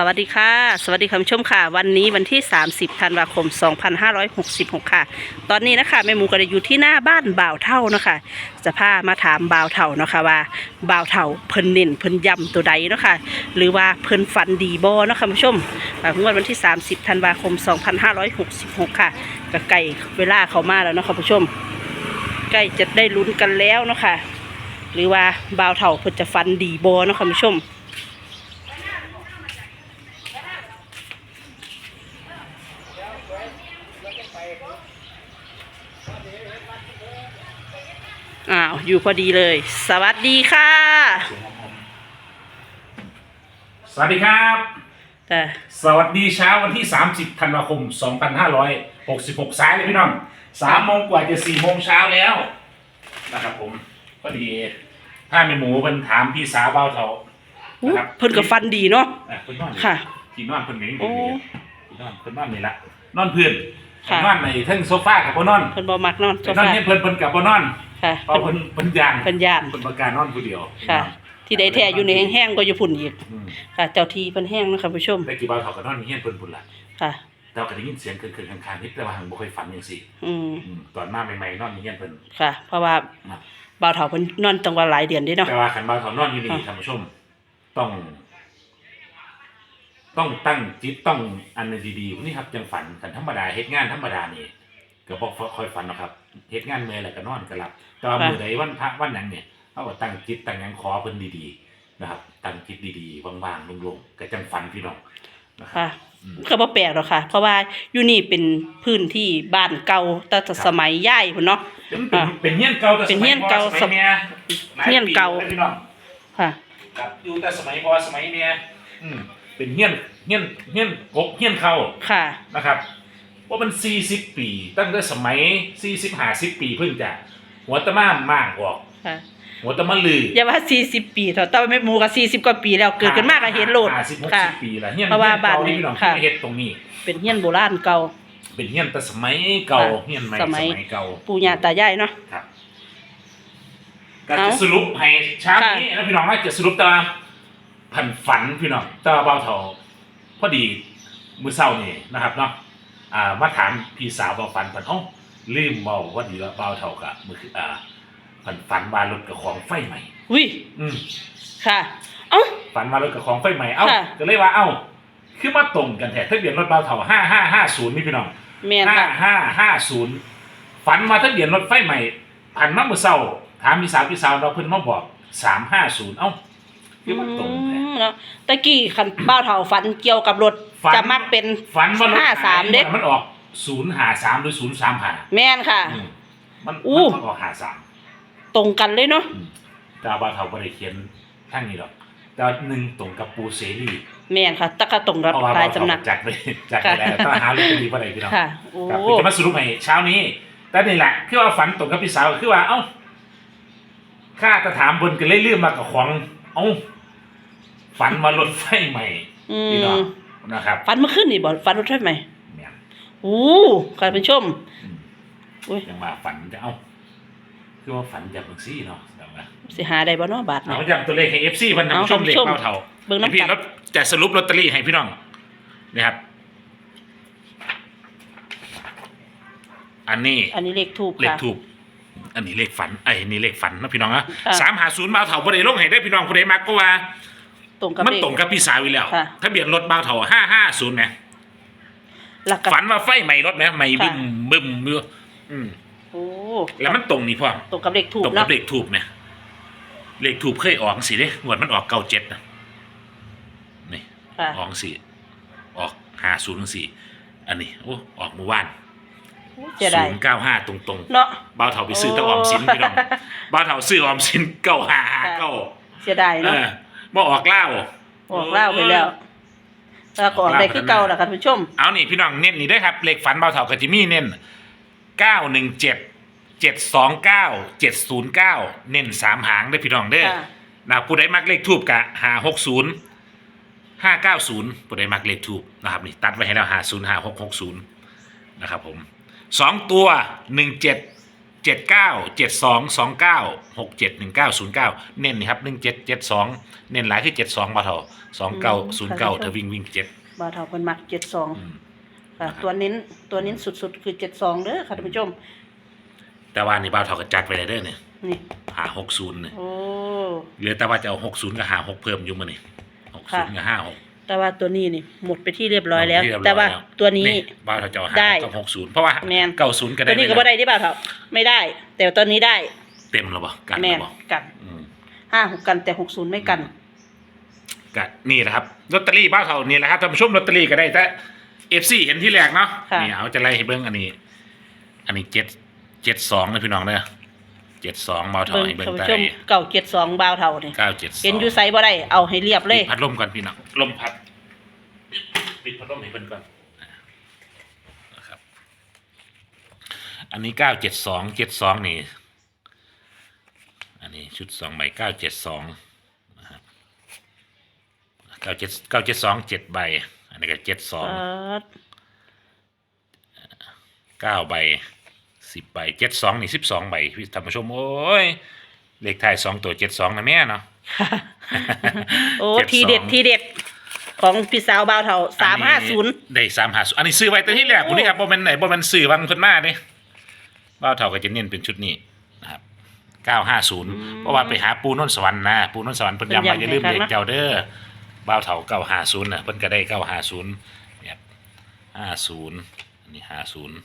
สวัสดีค่ะ สวัสดีคุณผู้ชมค่ะ วันนี้วันที่ 30ธันวาคม 2566 ค่ะ ตอนนี้นะคะแม่หมูก็ได้อยู่ที่หน้าบ้านบ่าวเท่านะคะจะพามาถามบ่าวเท่านะคะว่าบ่าวเท่าเพิ่นเน้นเพิ่นยำตัวใดนะคะหรือว่าเพิ่นฝันดีบ่นะคะคุณผู้ชมอ่างวดวันที่ 30ธันวาคม 2566 ค่ะก็ใกล้เวลาเขามาแล้วนะคะคุณผู้ชมใกล้จะได้ลุ้นกันแล้วนะคะหรือว่าบ่าวเท่าเพิ่นจะฝันดีบ่นะคะคุณผู้ชม อ้าว อยู่พอดีเลย สวัสดีค่ะ สวัสดีครับ แต่สวัสดีเช้าวันที่ 30ธันวาคม 2566 สายเลยพี่น้องสามโมงกว่าจะสี่โมงเช้าแล้วนะครับผมพอดี ถ้าเป็นหมูเป็นถามพี่สาวเบาเถาอุ๊ยนะครับเพิ่นก็ฟันดีเนาะอะเพิ่นนอนค่ะพี่นอนเพิ่นเหม็นโอ้พี่นอนเพิ่นนอนนี่ละนอนเพื่อน ค่ะ นอนในเทั้งโซฟากับบ่นอนเพิ่นบ่มักนอนโซไปนอนฟาเนี่ยเพิ่นเพิ่นกับบ่นอนค่ะเพราะเพิ่นเพิ่นยานเพิ่นย่าน เพิ่นประกล้ารนอนผู้เดียวค่ะ ที่ใดแท้อยู่ในแห้งๆก็อยู่พุ่นอีกอืมค่ะ เจ้าที่เพิ่นแห้งเนาะค่ะผู้ชมแต่กี่เบาเถากับนอนเฮียนเพิ่นพุ่นละค่ะเราก็ได้ยินเสียงเคินๆข้างๆนิดแต่ว่าหังบ่ค่อยฝันอย่างสิอืมอืมตอนมาใหม่ๆนอนอยู่เฮียนเพิ่น ค่ะ เพราะว่านะบ่าวเฒ่าเพิ่นนอนจังหวะหลายเดือนเด้เนาะ แต่ว่าขันเบาเถานอนอยู่นี่ค่ะท่านผู้ชม ต้อง ต้องตั้งจิตต้องอันดีๆนี่ครับจังฝันกันธรรมดาเฮ็ดงานธรรมดานี่ก็บ่ค่อยฝันหรอกครับเฮ็ดงานเมื่อยแล้วก็นอนก็หลับแต่ว่ามื้อใดวันพระวันนั้นเนี่ยเฮาก็ตั้งจิตตั้งหยังขอเพิ่นดีๆนะครับ ตั้งจิตดีๆว่างๆโล่งๆก็จังฝันพี่น้องนะครัค่ะบอืมก็บ่แปลกหรอกค่ะ เพราะว่าอยู่นี่เป็นพื้นที่บ้านเก่าตั้งแต่สมัยย่ายพุ่นเนาะเป็นเป็นเฮียนเก่าแต่เป็นเฮียนเก่าสมัยเมียหลายเฮียนเก่าปีแล้วพี่น้องค่ะครับอยู่แต่สมัยพอสมัยเมียอืม เป็นเฮียนเฮียนเฮียนกบเฮียนเขาค่ะ นะครับว่ามันสี่สิบปี ตั้งแต่สมัยสี่สิบห้าสิบปีเพิ่งจะหัวตะม่ามมากออกค่ะหัวตะมะลืออย่าว่า40ปีเถอะแต่ว่าแม่หมูก็40กว่าปีแล้วเกิดขึ้นมากก็เห็นโลดห้าสิบหกค่ะ สิบปีแล้วเฮียนเพราะว่าบ้านเฮียนี้เก่ที่พี่น้องค่ะ ที่มาเฮ็ดตรงนี้ เป็นเฮียนโบราณเก่า เป็นเฮียนแต่สมัยเก่าค่ะเฮียนใหม่สสมัมัย ยเก่าปู่ย่าตายายเนาะ ครับก็เอ้าจะสรุปให้เช้าค่ะนี้นะพี่น้องว่าจะสรุปตาม ผันฝันพี่น้องตาเบาเถาพอดีมื้อเช้านี่นะครับเนาะอ่ามาถามพี่สาวเบาฝันเพิ่นเอ้าลืมเบาว่าดีแล้วเบาเถากะมื้อคืออ่าฝันฝันว่ารถกับของไฟใหม่อุ้ยอืมค่ะ เอ้า ฝันว่ารถกับของไฟใหม่เอ้าค่ะ ก็เลยว่าเอ้าคือมาตรงกันแท้ทะเบียนรถเบาเถา5550นี่พี่น้อง แม่นห้าค่ะ ห้าห้าศูนย์ฝันมาทะเบียนรถไฟใหม่ผ่านมาเมื่อเช้าถามพี่สาวพี่สาวเราเพิ่นมาบอกสามห้าศูนย์เอ้า คือมันตรงแท้ อืมเนาะตะกี้คันบ้าวเฒ่าฝันเกี่ยวกับรถฝัน จะมักเป็นฝันว่ารถห้าสามเด้มันออกศูนย์หาสามหรือศูนย์สามหาแม่นค่ะ มันอู้ มันออกหาสามตรงกันเลยเนาะแต่ว่าเขาบ่ได้เขียนทั้งนี้หรอกแต่ว่าหนึ่งตรงกับปูเสรีแม่นค่ะตะกะตรงกับเพราะว่าหลายเราสำนักจากไปจากไปแล้วต้องหาลอตเตอรี่บ่ได้พี่น้อง ค่ะโอ้ครับเดี๋ยวจะมาสรุปให้เช้านี้ แต่นี่แหละคือว่าฝันตรงกับพี่สาวคือว่าเอ้าข้าจะถามบนกันเลยเรื่องมากับของเอ้า ฝันมารถไฟใหม่อืพี่น้องมนะครับฝันเมื่อคืนนี่บ่ฝันรถไฟไหมเนี่ยโอ้ค่ะผู้ชม อืมอุ้ยยังมาฝันจะเอ้าคือว่าฝันจากบังซี่เนาะแต่ว่าสิหาได้บ่เนาะบาทเอานี่จากตัวเลขให้เอฟซีพันธเอาผู้ชมเลขท่านผู้ชมเบาเท่าเบิ่งน้ำพี่กันรถจะสรุปลอตเตอรี่ให้พี่น้องนะครับ อันนี้ อันนี้เลขทูบเลขค่ะ ถูก อันนี้เลขฝันไอ้นี่เลขฝันนะพี่น้องนะค่ะ สามหาศูนย์บาวเถาบ่ได้ลงให้ได้อพี่น้องผู้ใดมักก็ว่า ตรงกับมันเลข ตรงกับพี่สาวอยู่แล้วค่ะ ทะเบียนรถบาวเถาห้าห้าศูนย์ไหมหลักกันฝันว่าไฟไหม้รถไหมไหม้บึ้มค่ะ บึ้มมืออืมโอ้แล้วมันตรงนี่พ่อตรงกับเลขทูบตรงกัเนาะบเลขถูกไหมเลขถูกเคยออกสิเด้งวดมันออกเก้าเจ็ดนะนี่ ค่ะ ออกสี่ออกห้าศูนย์สี่อันนี้โอ้ออกเมื่อวานเสียดายศูนย์เก้าห้าตรงตรงๆเนาะบ้าวเถาไปซื้อแตะออมสินโอ้พี่น้องบ้าวเถาซื้อออมสินเก้าห้าห้าเก้าเสียดายเอเนาะอ บ่ออกเหล้าออกเล่าไปแล้วแล้วก็ออกได้คือเก่าแหละค่ะผู้ชม เอานี่พี่น้องเน้นนี่ได้อครับเลขฝันบ้าวเถากะจิมี่เน้นเก้าหนึ่งเจ็ดเจ็ดสองเก้าเจ็ดศูนย์เก้าเน้นสามหางได้อพี่น้องเด้อค่ะ นะผู้ใดมักเลขทูบกะหาหกศูนย์ห้าเก้าศูนย์ผู้ใดมักเลขทูบนะครับนี่ตัดไว้ให้แล้วหาศูนย์หาหกหกศูนย์นะครับผมสองตัวหนึ่งเจ็ด เจ็ดเก้าเจ็ดสองสองเก้าหกเจ็ดหนึ่งเก้าศูนย์เก้าเน้นนี่ครับหนึ่งเจ็ดเจ็ดสองเน้นหลายคือเจ็ดสองบาทเถาสองเก้าศูนย์เก้าเธอวิ่งวิ่งเจ็ดบ่าวเฒ่าเพิ่นมักเจ็ดสองอืมค่ะนะครับตัวเน้นตัวเน้นสุดๆ คือเจ็ดสองเด้อค่ะท่านผู้ชม แต่ว่านี่บาทเถาก็จัดไปเลยเด้อเนี่ยนี่หาหกศูนย์เนี่ยโอ้เหลือแต่ว่าจะเอาหกศูนย์กับหาหกเพิ่มอยู่มานี่หกศูนย์กับห้าหก แต่ว่าตัวนี้นี่หมดไปที่เรียบร้อยแล้วที่เรียบร้อยแต่ว่าแล้วตัวนี้บาทเถาจะเอาได้หากับหกศูนย์เพราะว่าแม่นเก้าศูนย์ก็ได้ตัวนี้ก็บ่ได้ที่บ่าวเฒ่าไม่ได้ แต่ตัวนี้ได้ เต็มแล้วบ่กันแม่แล้วนบ่กันอืมห้าหกกันแต่หกศูนย์ไม่กันก็นี่แหละครับลอตเตอรี่บ้านเขานี่แหละครับท่านผู้ชมลอตเตอรี่ก็ได้แต่เอฟซีเห็นที่แรกเนาะค่ะนี่เอาจะไล่ให้เบิ้งอันนี้ อันนี้เจ็ดเจ็ดสองนะพี่น้องเด้อ เจ็ดสองเบาเท่าเบิ่งให้เบิ้งท่านใต้ผู้ชมเก่าเจ็ดสองบ่าวเฒ่านี่เก้าเจ็ดสองเห็นอยู่ไสบ่ได้เอาให้เรียบเลย พัดลมก่อนพี่น้องลมพัดปิดพัดลมให้เพิ่นก่อนนะครับ อันนี้เก้าเจ็ดสองเจ็ดสองนี่ อันนี้ชุดสองใบเก้าเจ็ดสองนะครับเก้าเจ็ดเก้าเจ็ดสองเจ็ดใบ อันนี้ก็เจ็ดสองเปิดเก้าใบ สิบใบเจ็ดสองนี่สิบสองใบพี่ท่านผู้ชมโอ้ยเลขท้ายสองตัวเจ็ดสองนะแม่เนาะ โอ้เจ็ดสองทีเด็ดทีเด็ด ของพี่สาวบ่าวเฒ่าสามห้าศูนย์ ได้สามห้าศูนย์อันนี้ซื้อไว้แต่ที่แรกโอ้ผมนี่ครับบ่แม่นไหนบ่แม่นซื้อวังเพิ่นมาเด้บ้าวเฒ่าก็จะเน้นเป็นชุดนี้นะครับเก้าห้าศูนย์เพราะว่าไปหาปูนนท์สวรรค์นะปูนนท์สวรรค์เพิ่นย้ำว่าอย่าลืมเลขเจ้าเด้อบ้าวเฒ่าเก้าห้าศูนย์น่ะเพิ่นก็ได้เก้าห้าศูนย์เนี่ยห้าศูนย์อันนี้ห้าศูนย์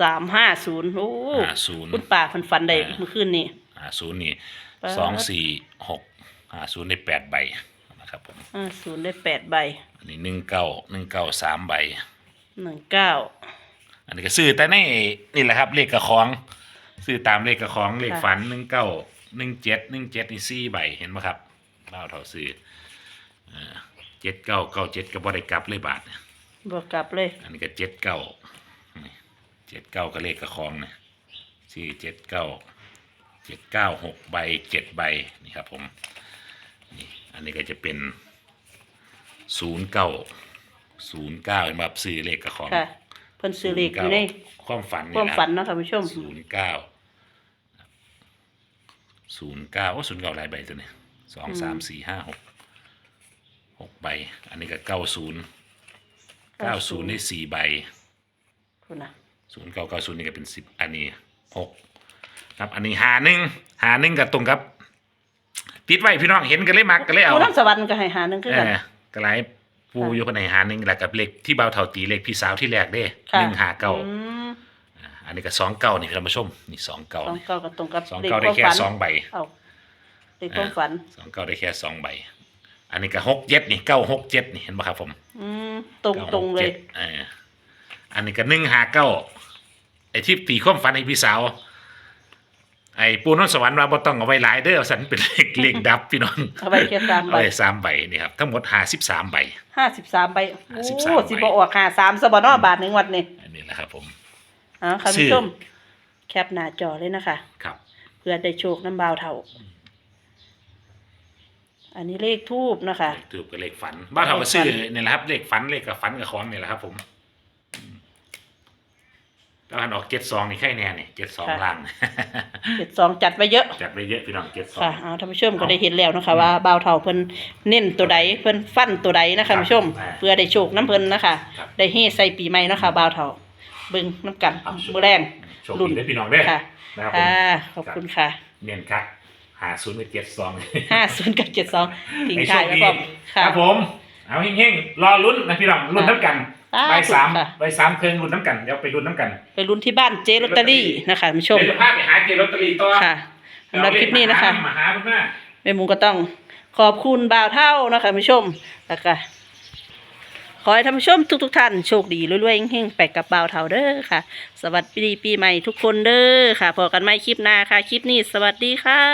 สามห้าศูนย์โอ้ห้าศูนย์คุณป่าฝันฝันได้อ่าเมื่อคืนนี้ห้าศูนย์นี่เปิดสองสี่หกห้าศูนย์ได้แปดใบนะครับผมห้าศูนย์ได้แปดใบ อันนี้หนึ่งเก้าหนึ่งเก้าสามใบหนึ่งเก้าอันนี้ก็ซื้อแต่ในนี่แหละครับเลขกระของ ซื้อตามเลขกระของเลขฝันหนึ่งเก้าหนึ่งเจ็ดหนึ่งเจ็ดนี่สี่ใบเห็นไหมครับเล่าเท่าซื้อเจ็ดเก้าเก้าเจ็ดก็บ่ได้กลับเลยบาทบวกกลับเลย อันนี้ก็เจ็ดเก้า เจ็ดเก้าก็เลขกระของนะสี่เจ็ดเก้าเจ็ดเก้าหกใบเจ็ดใบนี่ครับผมนี่อันนี้ก็จะเป็นศูนย์เก้าศูนย์เก้าเป็นแบบซื้อเลขกระของค่ะเพิ่นซื้อเลขอยู่ในความฝันความฝันเนาะท่านผู้ชมศูนย์เก้าศูนย์เก้าโอ้ศูนย์เก้าหลายใบตัวนี้สองสามสี่ห้าหกหกใบ อันนี้ก็เก้าศูนย์เก้าศูนย์ได้สี่ใบคุณนะ ศูนย์เก้าเก้าศูนย์นี่ก็เป็นสิบอันนี้หกครับอันนี้หาหนึ่งหาหนึ่งกับตรงครับ ติดไว้พี่น้องเห็นกันเลยมักกันเลยเอาผู้น้ำสวรรค์ก็ให้หาหนึงคือเอกัน อก็หลายปูอยู่คนไหนหาหนึ่งแหละกับเลขที่เบาเท่าตีเลขพี่สาวที่แรกเด้ค่ะ หนึ่งหาเก้าอืมอ่าอันนี้ก็สองเก้านี่ท่านผู้ชมนี่สองเก้าสองเก้าก็ตรงกับสองเลขเก้าคได้วามแค่ฝันสองใบ เอาเลขความฝัน สองเก้าได้แค่สองใบ อันนี้ก็หกเจ็ดนี่เก้าหกเจ็ดนี่เห็นไหมครับผมอืมตรงตรงๆเลย967เอออันนี้ก็หนึ่งหาเก้า ไอ้ที่ตีความฝันไอ้พี่สาว ไอ้ปูนนท์สวรรค์ว่าบ่ต้องเอาไว้หลายเด้อสันเป็นเลขเลขดับพี่น้องเอาไว้แค่สามเอาใบไว้สามใบนี่ครับทั้งหมดหาสิบสามใบ ห้าสิบสามใบโอ้53สิบออกหาสามสบนอบาทหนึ่งวัดนี่อันนี้นะครับผม อ๋อค่ะชื่ผู้อชมแคปหน้าจอเลยนะคะ ครับ เพื่อได้โชคน้ำบาวเท่า อันนี้เลขทูบนะคะ เลขถูกกับเลขฝัน บ้านเขาก็ซื้อเนี่ยแหละครับเลขฝันเลขกับฝันกับของเนี่ยแหละครับผมอืม แล้วอันออกเจ็ดสองนี่แค่แน่นี่เจ็ดสองค่ะ ล่าง เจ็ดสองจัดไว้เยอะ จัดไปเยอะพี่น้องเจ็ดสอง ค่ะเอาท่านผู้ชมก็ได้เห็นแล้วนะคะ ว่าบาวเท่าเพิ่นเน้นตัวใดเพิ่นฟันตัวใดนะครัคะบผู้ชมอ่าเพื่อได้โชคน้ำเพิ่นนะคะ ครับได้เฮใส่ปีใหม่นะคะบาวเท่าเบิ่งน้ำกันครับ มือแรง โชคดีได้พี่น้องได้อค่ะนะครับผม ค่ะขอบคุณค่ะ เนียนครับหาศูนย์ไปเจ็ดสองห้าศูนย์กับเจ็ดสองทิ้งให้โชท้ายคไว้ดีก่อนคค่ะรับผม เอาเฮ้งๆ รอลุ้นนะพี่น้องลุ้นน้ำกันสาธุ ใบสามค่ะใบสามเครื่องลุ้นน้ำกันเดี๋ยวไปลุ้นน้ำกันไปลุ้นที่บ้านเจลอตเตอรี่นะคะท่านผู้ชมเดี๋ยวจะพาไปหาเจลอตเตอรี่ต่อค่ะสำหรับคลิปนี้นะคะมาหาคุณแม่แม่หมูก็ต้องขอบคุณบ่าวเท่านะคะท่านผู้ชมแล้วก็ขอให้ท่านผู้ชมทุกๆท่านโชคดีรวยๆเฮงๆไปกับบ่าวเท่าเด้อค่ะ สวัสดีปีใหม่ทุกคนเด้อค่ะพอกันใหม่คลิปหน้าค่ะ คลิปนี้สวัสดีค่ะ